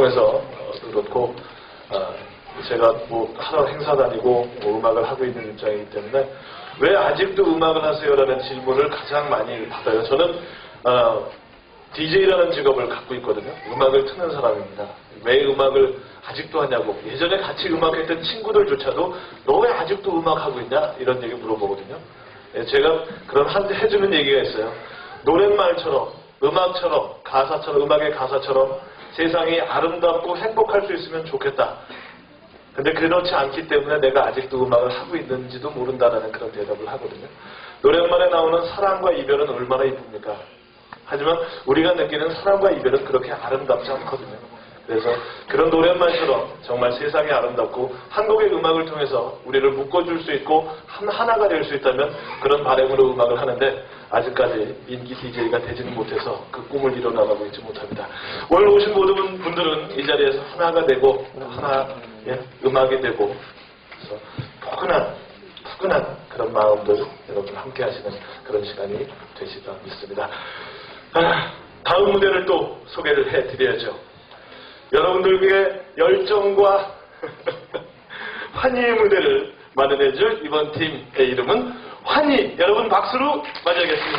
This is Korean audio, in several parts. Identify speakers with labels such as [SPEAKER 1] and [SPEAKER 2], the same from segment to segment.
[SPEAKER 1] 통해서 어, 그렇고 어, 제가 뭐 하나 행사 다니고 뭐 음악을 하고 있는 입장이기 때문에 왜 아직도 음악을 하세요라는 질문을 가장 많이 받아요. 저는 어, DJ라는 직업을 갖고 있거든요. 음악을 트는 사람입니다. 왜 음악을 아직도 하냐고. 예전에 같이 음악했던 친구들조차도 너 왜 아직도 음악하고 있냐? 이런 얘기 물어보거든요. 예, 제가 그런 한 해주는 얘기가 있어요. 노랫말처럼, 음악처럼, 가사처럼, 음악의 가사처럼 세상이 아름답고 행복할 수 있으면 좋겠다. 근데 그렇지 않기 때문에 내가 아직도 음악을 하고 있는지도 모른다라는 그런 대답을 하거든요. 노랫말에 나오는 사랑과 이별은 얼마나 이쁩니까? 하지만 우리가 느끼는 사랑과 이별은 그렇게 아름답지 않거든요. 그래서 그런 노랫말처럼 정말 세상이 아름답고 한국의 음악을 통해서 우리를 묶어줄 수 있고 한 하나가 될 수 있다면 그런 바람으로 음악을 하는데 아직까지 인기 DJ가 되지는 못해서 그 꿈을 이뤄나가고 있지 못합니다. 오늘 오신 모든 분들은 이 자리에서 하나가 되고 하나 의 음악이 되고 그래서 포근한 푸근한 그런 마음들 여러분 함께 하시는 그런 시간이 되시다 믿습니다. 아, 다음 무대를 또 소개를 해드려야죠. 여러분들에게 열정과 환희의 무대를 마련해줄 이번 팀의 이름은 환희. 여러분 박수로 맞이하겠습니다.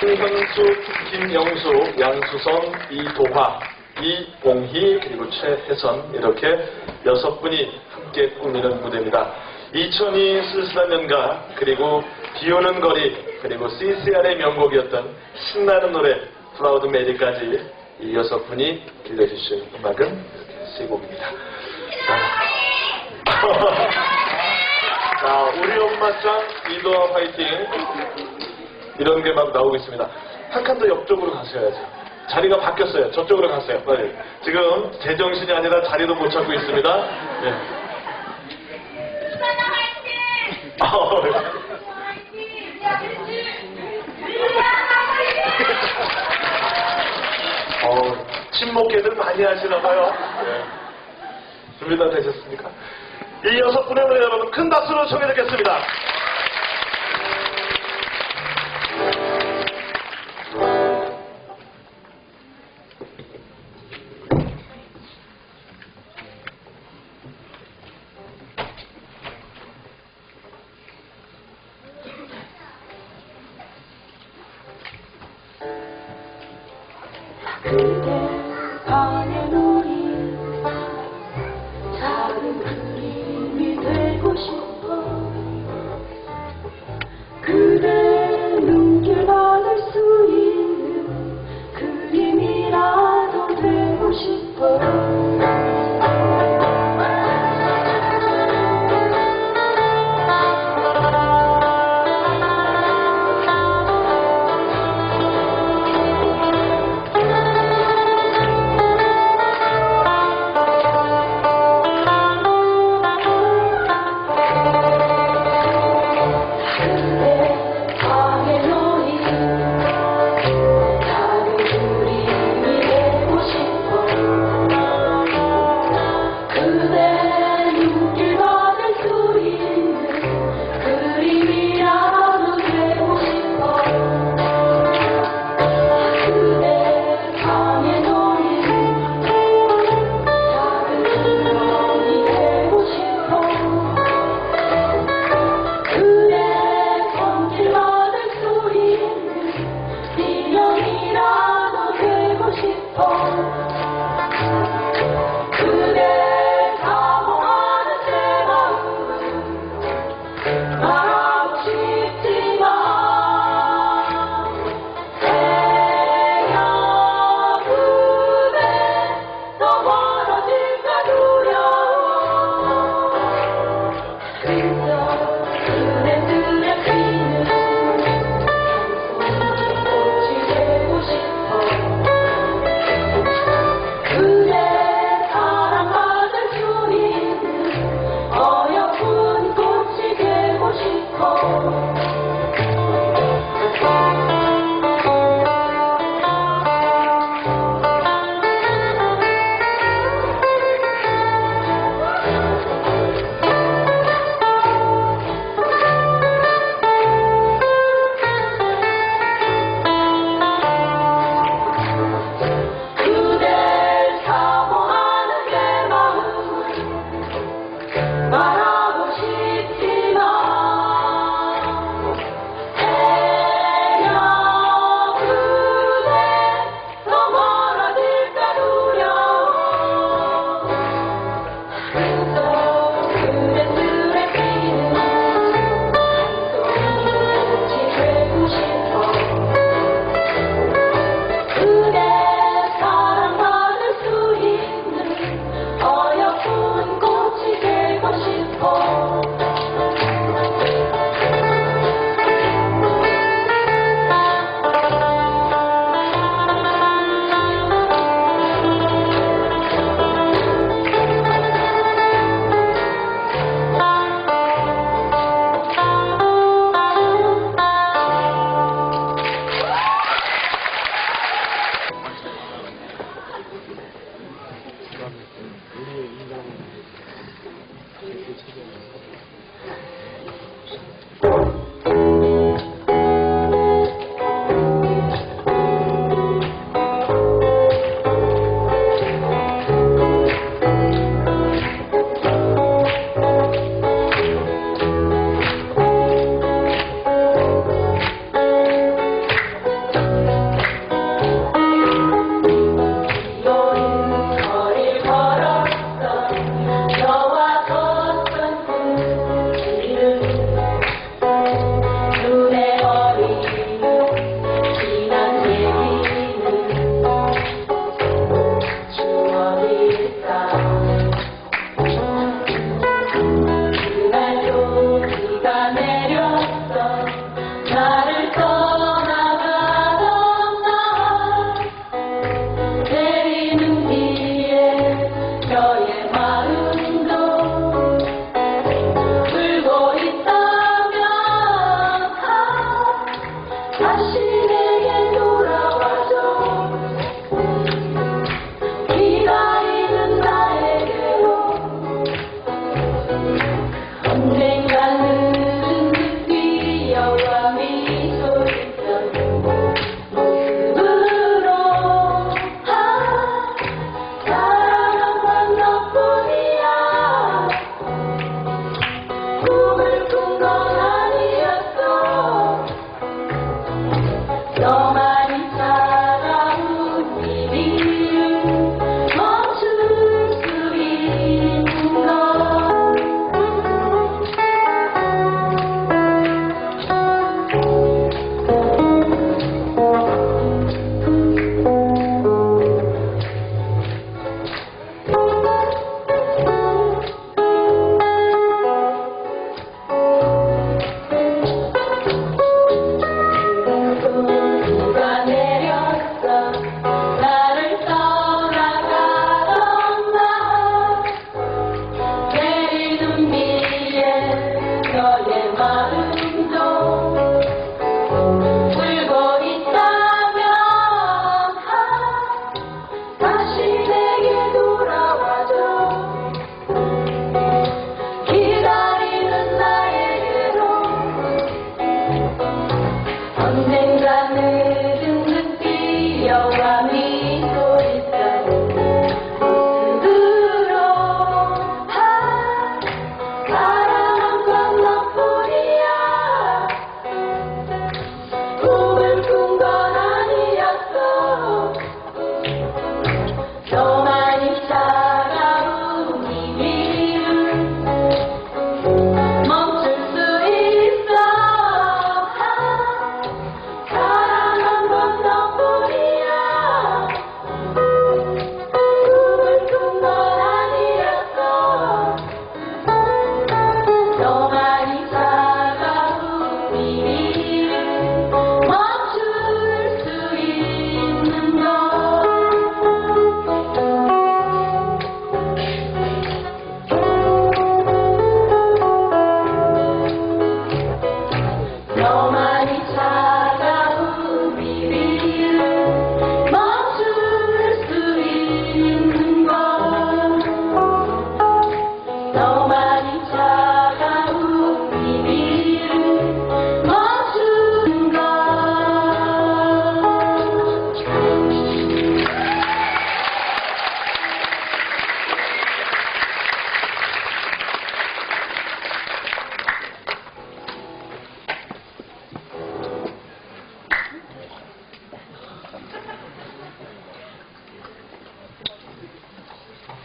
[SPEAKER 1] 김현수, 김영수, 양수성, 이도화, 이봉희, 그리고 최혜선 이렇게 여섯 분이 함께 꾸미는 무대입니다. 2002 쓸쓸한 연가, 그리고 비 오는 거리, 그리고 CCR의 명곡이었던 신나는 노래, 플라우드 메리까지 이 여섯 분이 들려주실 음악은 세 곡입니다. 자, 우리 엄마 짱, 이도화 화이팅. 이런 게 막 나오고 있습니다. 한 칸 더 옆쪽으로 가셔야죠. 자리가 바뀌었어요. 저쪽으로 가세요. 빨리. 지금 제정신이 아니라 자리도 못 찾고 있습니다. 네. 목회들 많이 하시나 봐요. 네. 준비 다 되셨습니까? 이 여섯 분의 노래 여러분 큰 박수로 청해 듣겠습니다.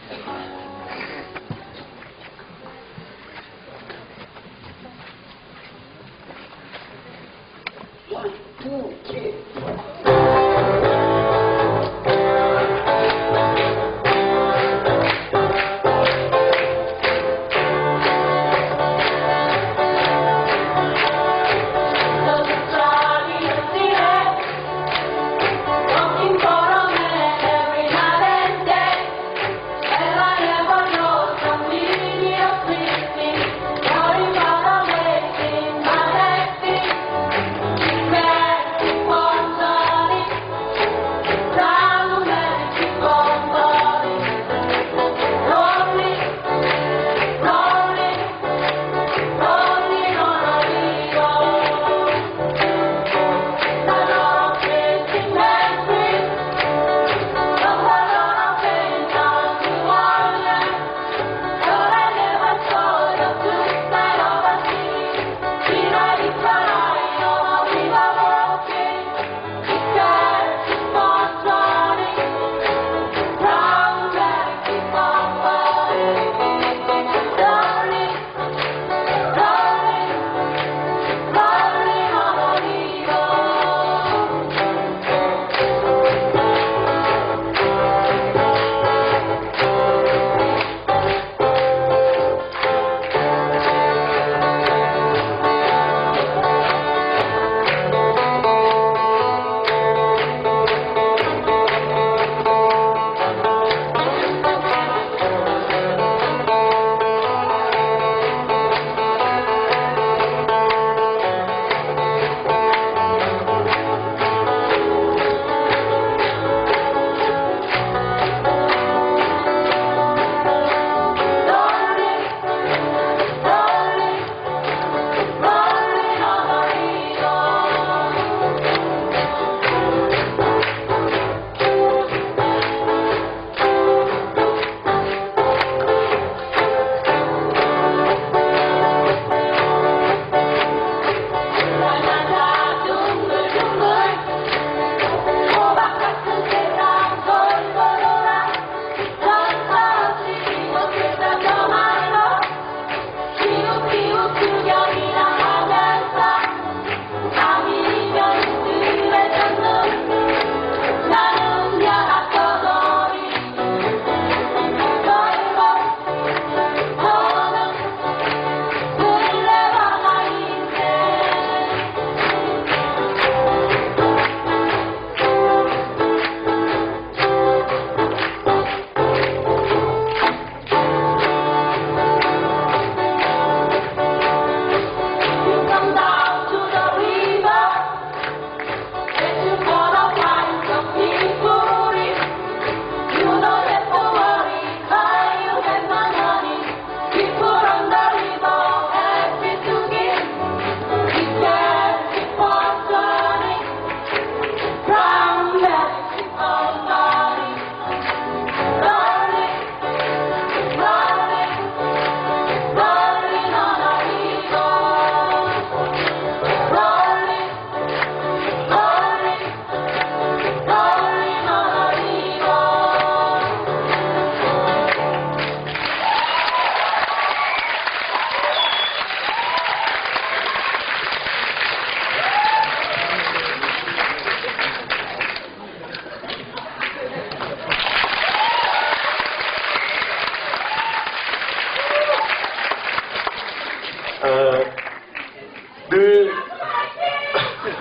[SPEAKER 2] Thank you.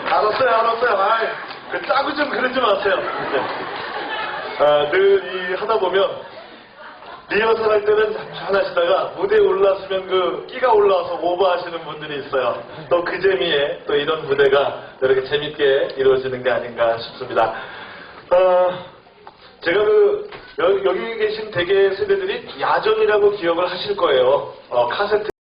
[SPEAKER 1] 알았어요, 알았어요. 아이, 그 짜고 좀 그러지 마세요. 네. 아, 늘 이 하다 보면 리허설 할 때는 잠잠하시다가 무대에 올라서면 그 끼가 올라와서 오버하시는 분들이 있어요. 또 그 재미에 또 이런 무대가 이렇게 재밌게 이루어지는 게 아닌가 싶습니다. 어, 제가 그 여, 기 계신 대개 세대들이 야전이라고 기억을 하실 거예요. 어, 카세트